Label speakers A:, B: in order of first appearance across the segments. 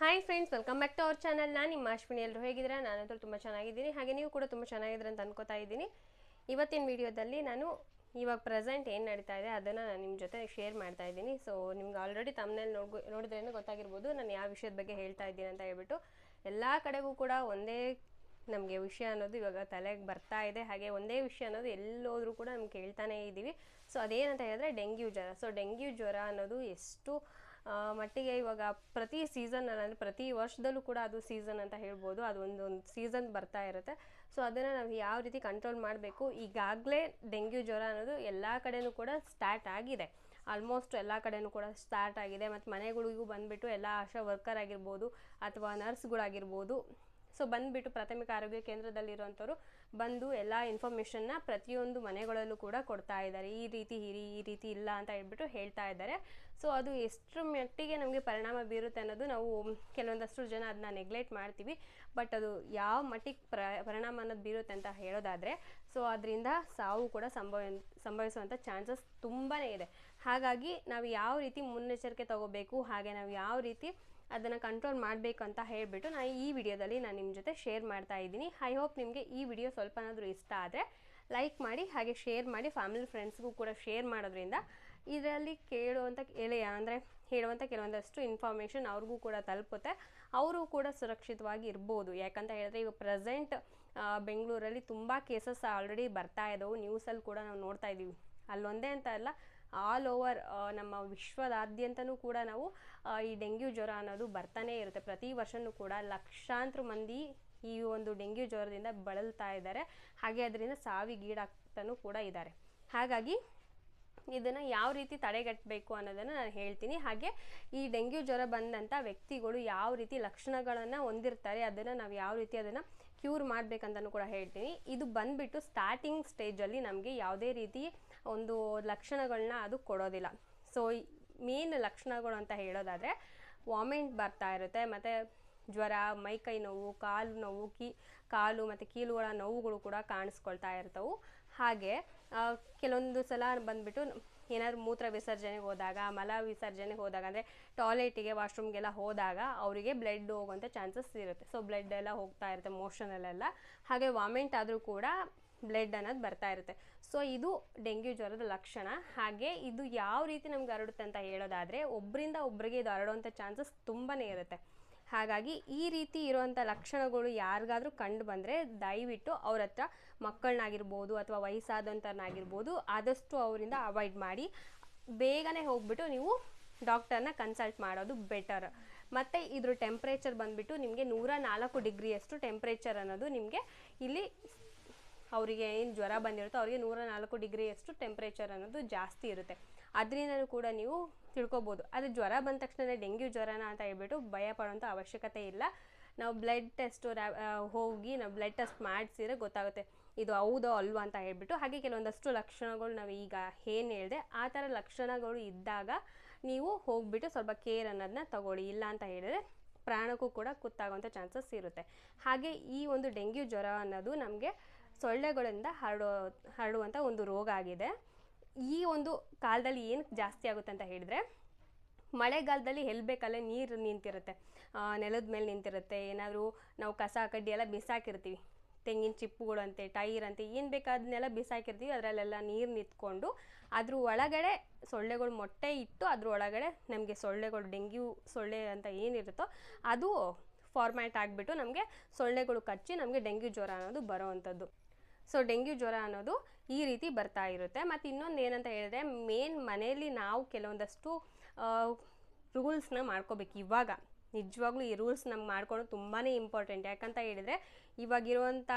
A: Hi friends welcome back to our channel ನಾನು ನಿಮ್ಮ ಅಶ್ವಿನಿ. ಎಲ್ಲರೂ ಹೇಗಿದ್ದೀರಾ? ನಾನಂತೂ ತುಂಬ ಚೆನ್ನಾಗಿದ್ದೀನಿ. ಹಾಗೆ ನೀವು ಕೂಡ ತುಂಬ ಚೆನ್ನಾಗಿದ್ದೀರ ಅಂತ ಅನ್ಕೋತಾ ಇದ್ದೀನಿ. ಇವತ್ತಿನ ವಿಡಿಯೋದಲ್ಲಿ ನಾನು ಇವಾಗ ಪ್ರೆಸೆಂಟ್ ಏನು ನಡೀತಾ ಇದೆ ಅದನ್ನು ನಾನು ನಿಮ್ಮ ಜೊತೆ ಶೇರ್ ಮಾಡ್ತಾ ಇದ್ದೀನಿ. ಸೊ ನಿಮ್ಗೆ ಆಲ್ರೆಡಿ ತಮ್ಮನೇಲಿ ನೋಡ್ಗೊ ನೋಡಿದ್ರೇನು ಗೊತ್ತಾಗಿರ್ಬೋದು. ನಾನು ಯಾವ ವಿಷಯದ ಬಗ್ಗೆ ಹೇಳ್ತಾ ಇದ್ದೀನಿ ಅಂತ ಹೇಳ್ಬಿಟ್ಟು ಎಲ್ಲ ಕಡೆಗೂ ಕೂಡ ಒಂದೇ ನಮಗೆ ವಿಷಯ ಅನ್ನೋದು ಇವಾಗ ತಲೆಗೆ ಬರ್ತಾ ಇದೆ. ಹಾಗೆ ಒಂದೇ ವಿಷಯ ಅನ್ನೋದು ಎಲ್ಲೋದ್ರೂ ಕೂಡ ನಮ್ಗೆ ಕೇಳ್ತಾನೇ ಇದ್ದೀವಿ. ಸೊ ಅದೇನಂತ ಹೇಳಿದ್ರೆ ಡೆಂಗ್ಯೂ ಜ್ವರ. ಸೊ ಡೆಂಗ್ಯೂ ಜ್ವರ ಅನ್ನೋದು ಎಷ್ಟು ಮಟ್ಟಿಗೆ ಇವಾಗ ಪ್ರತಿ ಸೀಸನ್ ಅಂದರೆ ಪ್ರತಿ ವರ್ಷದಲ್ಲೂ ಕೂಡ ಅದು ಸೀಸನ್ ಅಂತ ಹೇಳ್ಬೋದು. ಅದು ಒಂದು ಒಂದು ಸೀಸನ್ ಬರ್ತಾ ಇರುತ್ತೆ. ಸೊ ಅದನ್ನು ನಾವು ಯಾವ ರೀತಿ ಕಂಟ್ರೋಲ್ ಮಾಡಬೇಕು? ಈಗಾಗಲೇ ಡೆಂಗ್ಯೂ ಜ್ವರ ಅನ್ನೋದು ಎಲ್ಲ ಕಡೆಯೂ ಕೂಡ ಸ್ಟಾರ್ಟ್ ಆಗಿದೆ. ಆಲ್ಮೋಸ್ಟ್ ಎಲ್ಲ ಕಡೆನೂ ಕೂಡ ಸ್ಟಾರ್ಟ್ ಆಗಿದೆ. ಮತ್ತು ಮನೆಗಳಿಗೂ ಬಂದುಬಿಟ್ಟು ಎಲ್ಲ ಆಶಾ ವರ್ಕರ್ ಆಗಿರ್ಬೋದು, ಅಥವಾ ನರ್ಸ್ಗಳಾಗಿರ್ಬೋದು ಸೊ ಬಂದುಬಿಟ್ಟು ಪ್ರಾಥಮಿಕ ಆರೋಗ್ಯ ಕೇಂದ್ರದಲ್ಲಿರುವಂಥವ್ರು ಬಂದು ಎಲ್ಲ ಇನ್ಫಾರ್ಮೇಷನ್ನ ಪ್ರತಿಯೊಂದು ಮನೆಗಳಲ್ಲೂ ಕೂಡ ಕೊಡ್ತಾ ಇದ್ದಾರೆ. ಈ ರೀತಿ ಇರಿ ಈ ರೀತಿ ಇಲ್ಲ ಅಂತ ಹೇಳ್ಬಿಟ್ಟು ಹೇಳ್ತಾ ಇದ್ದಾರೆ. ಸೊ ಅದು ಎಷ್ಟರ ಮಟ್ಟಿಗೆ ನಮಗೆ ಪರಿಣಾಮ ಬೀರುತ್ತೆ ಅನ್ನೋದು ನಾವು ಕೆಲವೊಂದಷ್ಟು ಜನ ಅದನ್ನ ನೆಗ್ಲೆಕ್ಟ್ ಮಾಡ್ತೀವಿ. ಬಟ್ ಅದು ಯಾವ ಮಟ್ಟಿಗೆ ಪ್ರ, ಪರಿಣಾಮ ಅನ್ನೋದು ಬೀರುತ್ತೆ ಅಂತ ಹೇಳೋದಾದರೆ ಸೊ ಅದರಿಂದ ಸಾವು ಕೂಡ ಸಂಭವ, ಸಂಭವಿಸುವಂಥ ಚಾನ್ಸಸ್ ತುಂಬಾ ಇದೆ. ಹಾಗಾಗಿ ನಾವು ಯಾವ ರೀತಿ ಮುನ್ನೆಚ್ಚರಿಕೆ ತಗೋಬೇಕು, ಹಾಗೆ ನಾವು ಯಾವ ರೀತಿ ಅದನ್ನು ಕಂಟ್ರೋಲ್ ಮಾಡಬೇಕು ಅಂತ ಹೇಳಿಬಿಟ್ಟು ನಾನು ಈ ವಿಡಿಯೋದಲ್ಲಿ ನಾನು ನಿಮ್ಮ ಜೊತೆ ಶೇರ್ ಮಾಡ್ತಾ ಇದ್ದೀನಿ. ಐ ಹೋಪ್ ನಿಮಗೆ ಈ ವಿಡಿಯೋ ಸ್ವಲ್ಪನಾದರೂ ಇಷ್ಟ ಆದರೆ ಲೈಕ್ ಮಾಡಿ ಹಾಗೆ ಶೇರ್ ಮಾಡಿ ಫ್ಯಾಮಿಲಿ ಫ್ರೆಂಡ್ಸ್ಗೂ ಕೂಡ ಶೇರ್ ಮಾಡೋದ್ರಿಂದ ಇದರಲ್ಲಿ ಕೇಳುವಂಥ ಕೇಳಿ ಅಂದರೆ ಹೇಳುವಂಥ ಕೆಲವೊಂದಷ್ಟು ಇನ್ಫಾರ್ಮೇಷನ್ ಅವ್ರಿಗೂ ಕೂಡ ತಲುಪುತ್ತೆ. ಅವರು ಕೂಡ ಸುರಕ್ಷಿತವಾಗಿ ಇರ್ಬೋದು. ಯಾಕಂತ ಹೇಳಿದ್ರೆ ಈಗ ಪ್ರೆಸೆಂಟ್ ಬೆಂಗಳೂರಲ್ಲಿ ತುಂಬ ಕೇಸಸ್ ಆಲ್ರೆಡಿ ಬರ್ತಾ ಇದ್ದವು ನ್ಯೂಸಲ್ಲಿ ಕೂಡ ನಾವು ನೋಡ್ತಾ ಇದ್ದೀವಿ ಅಲ್ಲೊಂದೇ ಅಂತ ಅಲ್ಲ ಆಲ್ ಓವರ್ ನಮ್ಮ ವಿಶ್ವದಾದ್ಯಂತನೂ ಕೂಡ ನಾವು ಈ ಡೆಂಗ್ಯೂ ಜ್ವರ ಅನ್ನೋದು ಬರ್ತಾನೆ ಇರುತ್ತೆ. ಪ್ರತಿ ವರ್ಷನೂ ಕೂಡ ಲಕ್ಷಾಂತರ ಮಂದಿ ಈ ಒಂದು ಡೆಂಗ್ಯೂ ಜ್ವರದಿಂದ ಬಳಲ್ತಾ ಇದ್ದಾರೆ. ಹಾಗೆ ಅದರಿಂದ ಸಾವಿಗೀಡಾಗ್ತಾನೂ ಕೂಡ ಇದ್ದಾರೆ. ಹಾಗಾಗಿ ಇದನ್ನು ಯಾವ ರೀತಿ ತಡೆಗಟ್ಟಬೇಕು ಅನ್ನೋದನ್ನು ನಾನು ಹೇಳ್ತೀನಿ. ಹಾಗೆ ಈ ಡೆಂಗ್ಯೂ ಜ್ವರ ಬಂದಂಥ ವ್ಯಕ್ತಿಗಳು ಯಾವ ರೀತಿ ಲಕ್ಷಣಗಳನ್ನು ಹೊಂದಿರ್ತಾರೆ, ಅದನ್ನು ನಾವು ಯಾವ ರೀತಿ ಅದನ್ನು ಕ್ಯೂರ್ ಮಾಡಬೇಕಂತಲೂ ಕೂಡ ಹೇಳ್ತೀನಿ. ಇದು ಬಂದುಬಿಟ್ಟು ಸ್ಟಾರ್ಟಿಂಗ್ ಸ್ಟೇಜಲ್ಲಿ ನಮಗೆ ಯಾವುದೇ ರೀತಿ ಒಂದು ಲಕ್ಷಣಗಳನ್ನ ಅದು ಕೊಡೋದಿಲ್ಲ. ಸೊ ಮೇನ್ ಲಕ್ಷಣಗಳು ಅಂತ ಹೇಳೋದಾದರೆ, ವಾಮಿಂಟ್ ಬರ್ತಾ ಇರುತ್ತೆ, ಮತ್ತು ಜ್ವರ ಮೈಕೈ ನೋವು, ಕಾಲು ನೋವು, ಕೀ, ಕಾಲು ಮತ್ತು ಕೀಲುಗಳ ನೋವುಗಳು ಕೂಡ ಕಾಣಿಸ್ಕೊಳ್ತಾ ಇರ್ತವೆ. ಹಾಗೆ ಕೆಲವೊಂದು ಸಲ ಬಂದುಬಿಟ್ಟು ಏನಾದ್ರು ಮೂತ್ರ ವಿಸರ್ಜನೆಗೆ ಹೋದಾಗ, ಮಲ ವಿಸರ್ಜನೆಗೆ ಹೋದಾಗ, ಅಂದರೆ ಟಾಯ್ಲೆಟಿಗೆ ವಾಶ್ರೂಮ್ಗೆಲ್ಲ ಹೋದಾಗ ಅವರಿಗೆ ಬ್ಲಡ್ ಹೋಗುವಂಥ ಚಾನ್ಸಸ್ ಇರುತ್ತೆ. ಸೊ ಬ್ಲಡ್ ಎಲ್ಲ ಹೋಗ್ತಾ ಇರುತ್ತೆ ಮೋಷನಲ್ಲೆಲ್ಲ. ಹಾಗೆ ವಾಮಿಂಟ್ ಆದರೂ ಕೂಡ ಬ್ಲಡ್ ಅನ್ನೋದು ಬರ್ತಾ ಇರುತ್ತೆ. ಸೊ ಇದು ಡೆಂಗ್ಯೂ ಜ್ವರದ ಲಕ್ಷಣ. ಹಾಗೆ ಇದು ಯಾವ ರೀತಿ ನಮ್ಗೆ ಹರಡುತ್ತೆ ಅಂತ ಹೇಳೋದಾದರೆ ಒಬ್ಬರಿಂದ ಒಬ್ಬರಿಗೆ ಇದು ಹರಡುವಂಥ ಚಾನ್ಸಸ್ ತುಂಬಾ ಇರುತ್ತೆ. ಹಾಗಾಗಿ ಈ ರೀತಿ ಇರುವಂಥ ಲಕ್ಷಣಗಳು ಯಾರಿಗಾದರೂ ಕಂಡು ಬಂದರೆ ದಯವಿಟ್ಟು ಅವ್ರ ಹತ್ರ ಮಕ್ಕಳನ್ನಾಗಿರ್ಬೋದು ಅಥವಾ ವಯಸ್ಸಾದಂಥವ್ರನ್ನಾಗಿರ್ಬೋದು ಆದಷ್ಟು ಅವರಿಂದ ಅವಾಯ್ಡ್ ಮಾಡಿ. ಬೇಗನೆ ಹೋಗ್ಬಿಟ್ಟು ನೀವು ಡಾಕ್ಟರ್ನ ಕನ್ಸಲ್ಟ್ ಮಾಡೋದು ಬೆಟರ್ ಮತ್ತು ಇದ್ರ ಟೆಂಪ್ರೇಚರ್ ಬಂದುಬಿಟ್ಟು ನಿಮಗೆ ನೂರ ನಾಲ್ಕು ಡಿಗ್ರಿಯಷ್ಟು ಟೆಂಪ್ರೇಚರ್ ಅನ್ನೋದು ನಿಮಗೆ ಇಲ್ಲಿ ಅವರಿಗೆ ಏನು ಜ್ವರ ಬಂದಿರುತ್ತೋ ಅವರಿಗೆ ನೂರ ನಾಲ್ಕು ಡಿಗ್ರಿಯಷ್ಟು ಟೆಂಪ್ರೇಚರ್ ಅನ್ನೋದು ಜಾಸ್ತಿ ಇರುತ್ತೆ. ಅದರಿಂದನೂ ಕೂಡ ನೀವು ತಿಳ್ಕೊಬೋದು. ಅದು ಜ್ವರ ಬಂದ ತಕ್ಷಣ ಡೆಂಗ್ಯೂ ಜ್ವರನ ಅಂತ ಹೇಳ್ಬಿಟ್ಟು ಭಯ ಪಡೋಂಥ ಅವಶ್ಯಕತೆ ಇಲ್ಲ. ನಾವು ಬ್ಲಡ್ ಟೆಸ್ಟು ಹೋಗಿ ನಾವು ಬ್ಲಡ್ ಟೆಸ್ಟ್ ಮಾಡಿಸಿದ್ರೆ ಗೊತ್ತಾಗುತ್ತೆ. ಇದು ಹೌದೋ ಅಲ್ವಾ ಅಂತ ಹೇಳ್ಬಿಟ್ಟು ಹಾಗೆ ಕೆಲವೊಂದಷ್ಟು ಲಕ್ಷಣಗಳು ನಾವು ಈಗ ಏನು ಹೇಳಿದೆ, ಆ ಥರ ಲಕ್ಷಣಗಳು ಇದ್ದಾಗ ನೀವು ಹೋಗ್ಬಿಟ್ಟು ಸ್ವಲ್ಪ ಕೇರ್ ಅನ್ನೋದನ್ನ ತಗೊಳ್ಳಿ. ಇಲ್ಲ ಅಂತ ಹೇಳಿದ್ರೆ ಪ್ರಾಣಕ್ಕೂ ಕೂಡ ಕುತ್ತಾಗುವಂಥ ಚಾನ್ಸಸ್ ಇರುತ್ತೆ. ಹಾಗೆ ಈ ಒಂದು ಡೆಂಗ್ಯೂ ಜ್ವರ ಅನ್ನೋದು ನಮಗೆ ಸೊಳ್ಳೆಗಳಿಂದ ಹರಡೋ ಹರಡುವಂಥ ಒಂದು ರೋಗ ಆಗಿದೆ. ಈ ಒಂದು ಕಾಲದಲ್ಲಿ ಏನು ಜಾಸ್ತಿ ಆಗುತ್ತೆ ಅಂತ ಹೇಳಿದರೆ, ಮಳೆಗಾಲದಲ್ಲಿ ಎಲ್ಲಿ ಬೇಕಲ್ಲೇ ನೀರು ನಿಂತಿರುತ್ತೆ. ನೆಲದ ಮೇಲೆ ನಿಂತಿರುತ್ತೆ. ಏನಾದರೂ ನಾವು ಕಸ, ಕಡ್ಡಿ ಎಲ್ಲ ಬಿಸಾಕಿರ್ತೀವಿ. ತೆಂಗಿನ ಚಿಪ್ಪುಗಳಂತೆ ಟೈರ್ ಅಂತೆ, ಏನು ಬೇಕಾದನ್ನೆಲ್ಲ ಬಿಸಾಕಿರ್ತೀವಿ. ಅದರಲ್ಲೆಲ್ಲ ನೀರು ನಿಂತ್ಕೊಂಡು ಅದ್ರ ಒಳಗಡೆ ಸೊಳ್ಳೆಗಳು ಮೊಟ್ಟೆ ಇಟ್ಟು ಅದ್ರ ಒಳಗಡೆ ನಮಗೆ ಸೊಳ್ಳೆಗಳು, ಡೆಂಗ್ಯೂ ಸೊಳ್ಳೆ ಅಂತ ಏನಿರುತ್ತೋ ಅದು ಫಾರ್ಮ್ಯಾಟ್ ಆಗಿಬಿಟ್ಟು ನಮಗೆ ಸೊಳ್ಳೆಗಳು ಕಚ್ಚಿ ನಮಗೆ ಡೆಂಗ್ಯೂ ಜ್ವರ ಅನ್ನೋದು ಬರೋವಂಥದ್ದು. ಸೊ ಡೆಂಗ್ಯೂ ಜ್ವರ ಅನ್ನೋದು ಈ ರೀತಿ ಬರ್ತಾ ಇರುತ್ತೆ. ಮತ್ತು ಇನ್ನೊಂದು ಏನಂತ ಹೇಳಿದ್ರೆ ಮೇನ್ ಮನೆಯಲ್ಲಿ ನಾವು ಕೆಲವೊಂದಷ್ಟು ರೂಲ್ಸ್ನ ಮಾಡ್ಕೋಬೇಕು. ಇವಾಗ ನಿಜವಾಗ್ಲೂ ಈ ರೂಲ್ಸ್ ನಮ್ಗೆ ಮಾಡ್ಕೊಂಡು ತುಂಬಾ ಇಂಪಾರ್ಟೆಂಟ್ ಯಾಕಂತ ಹೇಳಿದರೆ ಇವಾಗಿರುವಂಥ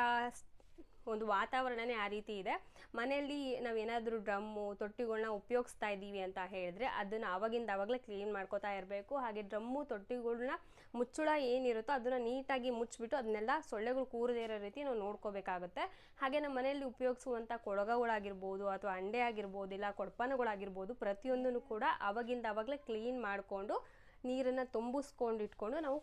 A: ಒಂದು ವಾತಾವರಣನೇ ಆ ರೀತಿ ಇದೆ. ಮನೆಯಲ್ಲಿ ನಾವೇನಾದರೂ ಡ್ರಮ್ಮು ತೊಟ್ಟಿಗಳನ್ನ ಉಪಯೋಗಿಸ್ತಾ ಇದ್ದೀವಿ ಅಂತ ಹೇಳಿದ್ರೆ ಅದನ್ನು ಆವಾಗಿಂದ ಆವಾಗಲೇ ಕ್ಲೀನ್ ಮಾಡ್ಕೋತಾ ಇರಬೇಕು. ಹಾಗೆ ಡ್ರಮ್ಮು ತೊಟ್ಟಿಗಳನ್ನ ಮುಚ್ಚುಳ ಏನಿರುತ್ತೋ ಅದನ್ನು ನೀಟಾಗಿ ಮುಚ್ಚಿಬಿಟ್ಟು ಅದನ್ನೆಲ್ಲ ಸೊಳ್ಳೆಗಳು ಕೂರದೇ ಇರೋ ರೀತಿ ನಾವು ನೋಡ್ಕೋಬೇಕಾಗುತ್ತೆ. ಹಾಗೆ ನಮ್ಮ ಮನೆಯಲ್ಲಿ ಉಪಯೋಗಿಸುವಂಥ ಕೊಡಗಗಳಾಗಿರ್ಬೋದು ಅಥವಾ ಅಂಡೆ ಆಗಿರ್ಬೋದು ಇಲ್ಲ ಕೊಡಪಾನಗಳಾಗಿರ್ಬೋದು ಪ್ರತಿಯೊಂದನ್ನು ಕೂಡ ಆವಾಗಿಂದ ಆವಾಗಲೇ ಕ್ಲೀನ್ ಮಾಡಿಕೊಂಡು ನೀರನ್ನು ತುಂಬಿಸ್ಕೊಂಡು ಇಟ್ಕೊಂಡು ನಾವು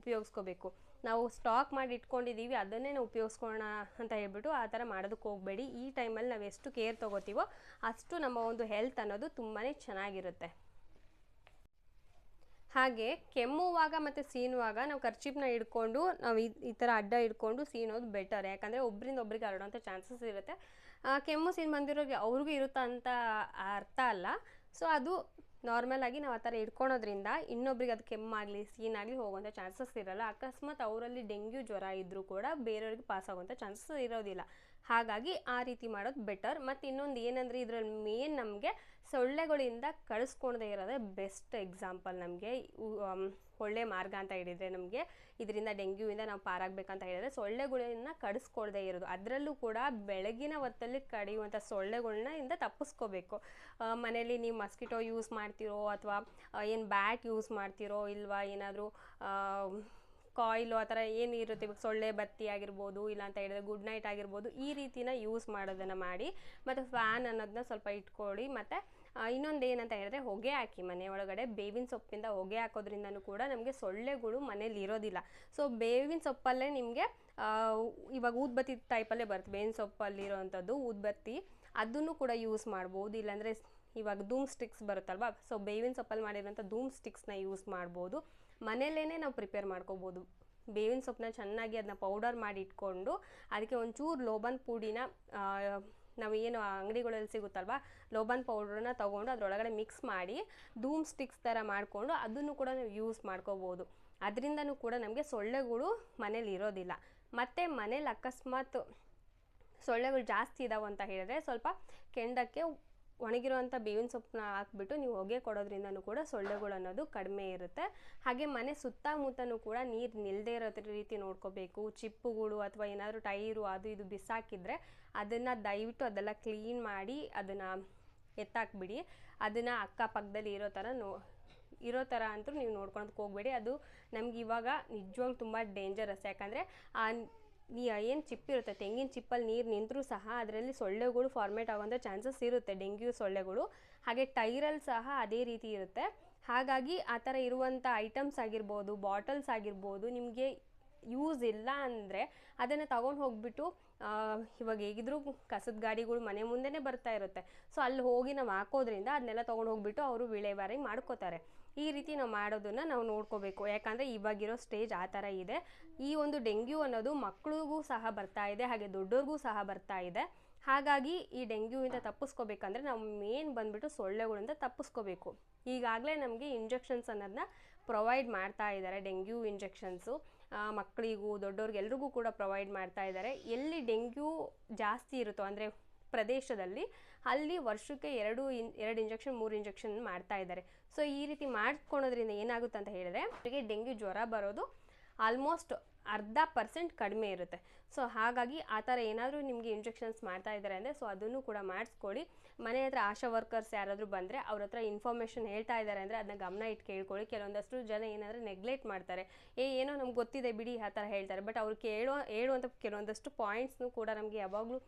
A: ಉಪಯೋಗಿಸ್ಕೋಬೇಕು. ನಾವು ಸ್ಟಾಕ್ ಮಾಡಿ ಇಟ್ಕೊಂಡಿದ್ದೀವಿ ಅದನ್ನೇ ನಾವು ಉಪಯೋಗಿಸ್ಕೊಳ್ಳೋಣ ಅಂತ ಹೇಳ್ಬಿಟ್ಟು ಆ ಥರ ಮಾಡೋದಕ್ಕೆ ಹೋಗಬೇಡಿ. ಈ ಟೈಮಲ್ಲಿ ನಾವು ಎಷ್ಟು ಕೇರ್ ತೊಗೋತೀವೋ ಅಷ್ಟು ನಮ್ಮ ಒಂದು ಹೆಲ್ತ್ ಅನ್ನೋದು ತುಂಬಾ ಚೆನ್ನಾಗಿರುತ್ತೆ. ಹಾಗೆ ಕೆಮ್ಮುವಾಗ ಮತ್ತು ಸೀನುವಾಗ ನಾವು ಖರ್ಚಿಪ್ನ ಹಿಡ್ಕೊಂಡು ನಾವು ಈ ಈ ಥರ ಅಡ್ಡ ಹಿಡ್ಕೊಂಡು ಸೀನೋದು ಬೆಟರ್ ಯಾಕಂದರೆ ಒಬ್ಬರಿಂದ ಒಬ್ರಿಗೆ ಹರಡೋಂಥ ಚಾನ್ಸಸ್ ಇರುತ್ತೆ. ಕೆಮ್ಮು ಸೀನ್ ಬಂದಿರೋರಿಗೆ ಅವ್ರಿಗೂ ಇರುತ್ತಾ ಅಂತ ಅರ್ಥ ಅಲ್ಲ. ಸೊ ಅದು ನಾರ್ಮಲ್ ಆಗಿ ನಾವು ಆ ಥರ ಇಟ್ಕೊಳೋದ್ರಿಂದ ಇನ್ನೊಬ್ರಿಗೆ ಅದು ಕೆಮ್ಮಾಗಲಿ ಸೀನಾಗಲಿ ಹೋಗುವಂಥ ಚಾನ್ಸಸ್ ಇರಲ್ಲ. ಅಕಸ್ಮಾತ್ ಅವರಲ್ಲಿ ಡೆಂಗ್ಯೂ ಜ್ವರ ಇದ್ದರೂ ಕೂಡ ಬೇರೆಯವ್ರಿಗೆ ಪಾಸ್ ಆಗುವಂಥ ಚಾನ್ಸಸ್ ಇರೋದಿಲ್ಲ. ಹಾಗಾಗಿ ಆ ರೀತಿ ಮಾಡೋದು ಬೆಟರ್ ಮತ್ತು ಇನ್ನೊಂದು ಏನಂದರೆ ಇದರಲ್ಲಿ ಮೇನ್ ನಮಗೆ ಸೊಳ್ಳೆಗಳಿಂದ ಕಳಿಸ್ಕೊಳ್ದೇ ಇರೋದೇ ಬೆಸ್ಟ್ ಎಕ್ಸಾಂಪಲ್ ನಮಗೆ. ಒಳ್ಳೆ ಮಾರ್ಗ ಅಂತ ಹೇಳಿದರೆ ನಮಗೆ ಇದರಿಂದ ಡೆಂಗ್ಯೂಯಿಂದ ನಾವು ಪಾರಾಗಬೇಕಂತ ಹೇಳಿದರೆ ಸೊಳ್ಳೆಗಳನ್ನ ಕಡಿಸ್ಕೊಳ್ದೇ ಇರೋದು. ಅದರಲ್ಲೂ ಕೂಡ ಬೆಳಗಿನ ಹೊತ್ತಲ್ಲಿ ಕಡಿಯುವಂಥ ಸೊಳ್ಳೆಗಳನ್ನ ಇಂದ ತಪ್ಪಿಸ್ಕೋಬೇಕು. ಮನೆಯಲ್ಲಿ ನೀವು ಮಸ್ಕಿಟೋ ಯೂಸ್ ಮಾಡ್ತಿರೋ ಅಥವಾ ಏನು ಬ್ಯಾಟ್ ಯೂಸ್ ಮಾಡ್ತಿರೋ ಇಲ್ವಾ ಏನಾದರೂ ಕಾಯಿಲು ಆ ಥರ ಏನು ಇರುತ್ತೆ, ಇವಾಗ ಸೊಳ್ಳೆ ಬತ್ತಿ ಆಗಿರ್ಬೋದು ಇಲ್ಲ ಅಂತ ಹೇಳಿದ್ರೆ ಗುಡ್ ನೈಟ್ ಆಗಿರ್ಬೋದು ಈ ರೀತಿನ ಯೂಸ್ ಮಾಡೋದನ್ನು ಮಾಡಿ ಮತ್ತು ಫ್ಯಾನ್ ಅನ್ನೋದನ್ನ ಸ್ವಲ್ಪ ಇಟ್ಕೊಳ್ಳಿ. ಮತ್ತು ಇನ್ನೊಂದು ಏನಂತ ಹೇಳಿದ್ರೆ ಹೊಗೆ ಹಾಕಿ, ಮನೆ ಒಳಗಡೆ ಬೇವಿನ ಸೊಪ್ಪಿಂದ ಹೊಗೆ ಹಾಕೋದ್ರಿಂದನೂ ಕೂಡ ನಮಗೆ ಸೊಳ್ಳೆಗಳು ಮನೇಲಿ ಇರೋದಿಲ್ಲ. ಸೊ ಬೇವಿನ ಸೊಪ್ಪಲ್ಲೇ ನಿಮಗೆ ಇವಾಗ ಊದ್ಬತ್ತಿ ಟೈಪಲ್ಲೇ ಬರುತ್ತೆ. ಬೇವಿನ ಸೊಪ್ಪಲ್ಲಿರೋವಂಥದ್ದು ಊದ್ಬತ್ತಿ, ಅದನ್ನು ಕೂಡ ಯೂಸ್ ಮಾಡ್ಬೋದು. ಇಲ್ಲಾಂದರೆ ಇವಾಗ ಧೂಮ್ ಸ್ಟಿಕ್ಸ್ ಬರುತ್ತಲ್ವಾ? ಸೊ ಬೇವಿನ ಸೊಪ್ಪಲ್ಲಿ ಮಾಡಿರೋಂಥ ಧೂಮ್ ಸ್ಟಿಕ್ಸ್ನ ಯೂಸ್ ಮಾಡ್ಬೋದು. ಮನೆಯಲ್ಲೇ ನಾವು ಪ್ರಿಪೇರ್ ಮಾಡ್ಕೋಬೋದು. ಬೇವಿನ ಸೊಪ್ಪನ್ನ ಚೆನ್ನಾಗಿ ಅದನ್ನ ಪೌಡರ್ ಮಾಡಿ ಇಟ್ಕೊಂಡು, ಅದಕ್ಕೆ ಒಂಚೂರು ಲೋಬನ್ ಪುಡಿನ ನಾವು ಏನು ಅಂಗಡಿಗಳಲ್ಲಿ ಸಿಗುತ್ತಲ್ವಾ? ಲೋಬನ್ ಪೌಡ್ರನ್ನ ತೊಗೊಂಡು ಅದರೊಳಗಡೆ ಮಿಕ್ಸ್ ಮಾಡಿ ಧೂಮ್ ಸ್ಟಿಕ್ಸ್ ಥರ ಮಾಡಿಕೊಂಡು ಅದನ್ನು ಕೂಡ ನಾವು ಯೂಸ್ ಮಾಡ್ಕೋಬೋದು. ಅದರಿಂದನೂ ಕೂಡ ನಮಗೆ ಸೊಳ್ಳೆಗಳು ಮನೇಲಿ ಇರೋದಿಲ್ಲ. ಮತ್ತು ಮನೇಲಿ ಅಕಸ್ಮಾತ್ ಸೊಳ್ಳೆಗಳು ಜಾಸ್ತಿ ಇದಾವೆ ಅಂತ ಹೇಳಿದ್ರೆ ಸ್ವಲ್ಪ ಕೆಂಡಕ್ಕೆ ಒಣಗಿರುವಂಥ ಬೇವಿನ ಸೊಪ್ಪನ್ನ ಹಾಕ್ಬಿಟ್ಟು ನೀವು ಹೊಗೆ ಕೊಡೋದ್ರಿಂದನೂ ಕೂಡ ಸೊಳ್ಳೆಗಳು ಅನ್ನೋದು ಕಡಿಮೆ ಇರುತ್ತೆ. ಹಾಗೆ ಮನೆ ಸುತ್ತಮುತ್ತನೂ ಕೂಡ ನೀರು ನಿಲ್ಲದೆ ಇರೋ ರೀತಿ ನೋಡ್ಕೋಬೇಕು. ಚಿಪ್ಪುಗಳು ಅಥವಾ ಏನಾದರೂ ಟೈರು ಅದು ಇದು ಬಿಸಾಕಿದ್ರೆ ಅದನ್ನು ದಯವಿಟ್ಟು ಅದೆಲ್ಲ ಕ್ಲೀನ್ ಮಾಡಿ ಅದನ್ನು ಎತ್ತಾಕ್ಬಿಡಿ. ಅದನ್ನು ಅಕ್ಕಪಕ್ಕದಲ್ಲಿ ಇರೋ ಥರ ನೋ, ಇರೋ ಥರ ಅಂತೂ ನೀವು ನೋಡ್ಕೊಳಕ್ಕೆ ಹೋಗಬೇಡಿ. ಅದು ನಮ್ಗೆ ಇವಾಗ ನಿಜವಾಗ್ಲೂ ತುಂಬ ಡೇಂಜರಸ್ ಯಾಕಂದರೆ ಆ ನೀ ಏನು ಚಿಪ್ ಇರುತ್ತೆ? ತೆಂಗಿನ ಚಿಪ್ಪಲ್ಲಿ ನೀರು ನಿಂತರೂ ಸಹ ಅದರಲ್ಲಿ ಸೊಳ್ಳೆಗಳು ಫಾರ್ಮೇಟ್ ಆಗುವಂಥ ಚಾನ್ಸಸ್ ಇರುತ್ತೆ, ಡೆಂಗ್ಯೂ ಸೊಳ್ಳೆಗಳು. ಹಾಗೆ ಟೈರಲ್ಲಿ ಸಹ ಅದೇ ರೀತಿ ಇರುತ್ತೆ. ಹಾಗಾಗಿ ಆ ಥರ ಇರುವಂಥ ಐಟಮ್ಸ್ ಆಗಿರ್ಬೋದು ಬಾಟಲ್ಸ್ ಆಗಿರ್ಬೋದು ನಿಮಗೆ ಯೂಸ್ ಇಲ್ಲ ಅಂದರೆ ಅದನ್ನು ತಗೊಂಡು ಹೋಗ್ಬಿಟ್ಟು ಇವಾಗ ಹೇಗಿದ್ರು ಕಸದ ಗಾಡಿಗಳು ಮನೆ ಮುಂದೆನೇ ಬರ್ತಾ ಇರುತ್ತೆ. ಸೊ ಅಲ್ಲಿ ಹೋಗಿ ನಾವು ಹಾಕೋದ್ರಿಂದ ಅದನ್ನೆಲ್ಲ ತೊಗೊಂಡು ಹೋಗ್ಬಿಟ್ಟು ಅವರು ವಿಲೇವಾರಿ ಮಾಡ್ಕೋತಾರೆ. ಈ ರೀತಿ ನಾವು ಮಾಡೋದನ್ನು ನಾವು ನೋಡ್ಕೋಬೇಕು. ಯಾಕಂದರೆ ಇವಾಗಿರೋ ಸ್ಟೇಜ್ ಆ ಥರ ಇದೆ. ಈ ಒಂದು ಡೆಂಗ್ಯೂ ಅನ್ನೋದು ಮಕ್ಕಳಿಗೂ ಸಹ ಬರ್ತಾ ಇದೆ, ಹಾಗೆ ದೊಡ್ಡವ್ರಿಗೂ ಸಹ ಬರ್ತಾ ಇದೆ. ಹಾಗಾಗಿ ಈ ಡೆಂಗ್ಯೂಯಿಂದ ತಪ್ಪಿಸ್ಕೋಬೇಕಂದ್ರೆ ನಾವು ಮೇನ್ ಬಂದುಬಿಟ್ಟು ಸೊಳ್ಳೆಗಳಿಂದ ತಪ್ಪಿಸ್ಕೋಬೇಕು. ಈಗಾಗಲೇ ನಮಗೆ ಇಂಜೆಕ್ಷನ್ಸ್ ಅನ್ನೋದನ್ನ ಪ್ರೊವೈಡ್ ಮಾಡ್ತಾ ಇದ್ದಾರೆ, ಡೆಂಗ್ಯೂ ಇಂಜೆಕ್ಷನ್ಸು. ಮಕ್ಕಳಿಗೂ ದೊಡ್ಡವ್ರಿಗೆ ಎಲ್ರಿಗೂ ಕೂಡ ಪ್ರೊವೈಡ್ ಮಾಡ್ತಾ ಇದ್ದಾರೆ. ಎಲ್ಲಿ ಡೆಂಗ್ಯೂ ಜಾಸ್ತಿ ಇರುತ್ತೋ, ಅಂದರೆ ಪ್ರದೇಶದಲ್ಲಿ ಅಲ್ಲಿ ವರ್ಷಕ್ಕೆ ಎರಡು ಇನ್, ಎರಡು ಇಂಜೆಕ್ಷನ್, ಮೂರು ಇಂಜೆಕ್ಷನ್ ಮಾಡ್ತಾ ಇದ್ದಾರೆ. ಸೊ ಈ ರೀತಿ ಮಾಡ್ಕೊಳೋದ್ರಿಂದ ಏನಾಗುತ್ತೆ ಅಂತ ಹೇಳಿದ್ರೆ, ಅವರಿಗೆ ಡೆಂಗ್ಯೂ ಜ್ವರ ಬರೋದು ಆಲ್ಮೋಸ್ಟ್ ಅರ್ಧ ಪರ್ಸೆಂಟ್ ಕಡಿಮೆ ಇರುತ್ತೆ. ಸೊ ಹಾಗಾಗಿ ಆ ಥರ ಏನಾದರೂ ನಿಮಗೆ ಇಂಜೆಕ್ಷನ್ಸ್ ಮಾಡ್ತಾ ಇದ್ದಾರೆ ಅಂದರೆ ಸೊ ಅದನ್ನು ಕೂಡ ಮಾಡಿಸ್ಕೊಳ್ಳಿ. ಮನೆ ಹತ್ರ ಆಶಾ ವರ್ಕರ್ಸ್ ಯಾರಾದರೂ ಬಂದರೆ, ಅವ್ರ ಹತ್ರ ಇನ್ಫಾರ್ಮೇಷನ್ ಹೇಳ್ತಾ ಇದ್ದಾರೆ ಅಂದರೆ, ಅದನ್ನ ಗಮನ ಇಟ್ಟು ಕೇಳ್ಕೊಳ್ಳಿ. ಕೆಲವೊಂದಷ್ಟು ಜನ ಏನಾದರೂ ನೆಗ್ಲೆಕ್ಟ್ ಮಾಡ್ತಾರೆ. ಏ, ಏನೋ ನಮ್ಗೆ ಗೊತ್ತಿದೆ ಬಿಡಿ, ಆ ಥರ ಹೇಳ್ತಾರೆ. ಬಟ್ ಅವ್ರು ಕೇಳೋ ಹೇಳುವಂಥ ಕೆಲವೊಂದಷ್ಟು ಪಾಯಿಂಟ್ಸ್ನು ಕೂಡ ನಮಗೆ ಯಾವಾಗಲೂ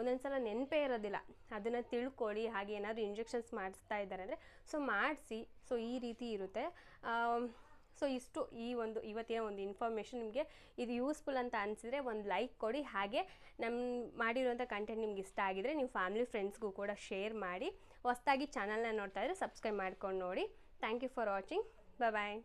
A: ಒಂದೊಂದ್ಸಲ ನೆನಪೇ ಇರೋದಿಲ್ಲ. ಅದನ್ನು ತಿಳ್ಕೊಳ್ಳಿ, ಹಾಗೆ ಏನಾದರೂ ಇಂಜೆಕ್ಷನ್ಸ್ ಮಾಡಿಸ್ತಾ ಇದ್ದಾರೆ ಅಂದರೆ ಸೊ ಮಾಡಿಸಿ ಸೊ ಈ ರೀತಿ ಇರುತ್ತೆ. ಸೊ ಇಷ್ಟು ಈ ಒಂದು ಇವತ್ತಿನ ಒಂದು ಇನ್ಫಾರ್ಮೇಷನ್ ನಿಮಗೆ ಇದು ಯೂಸ್ಫುಲ್ ಅಂತ ಅನಿಸಿದ್ರೆ ಒಂದು ಲೈಕ್ ಕೊಡಿ. ಹಾಗೆ ನಮ್ಮ ಮಾಡಿರುವಂಥ ಕಂಟೆಂಟ್ ನಿಮ್ಗೆ ಇಷ್ಟ ಆಗಿದ್ರೆ ನಿಮ್ಮ ಫ್ಯಾಮಿಲಿ ಫ್ರೆಂಡ್ಸ್ಗೂ ಕೂಡ ಶೇರ್ ಮಾಡಿ. ಹೊಸ್ದಾಗಿ ಚಾನಲ್ನ ನೋಡ್ತಾ ಇದ್ರೆ ಸಬ್ಸ್ಕ್ರೈಬ್ ಮಾಡ್ಕೊಂಡು ನೋಡಿ. Thank you for watching bye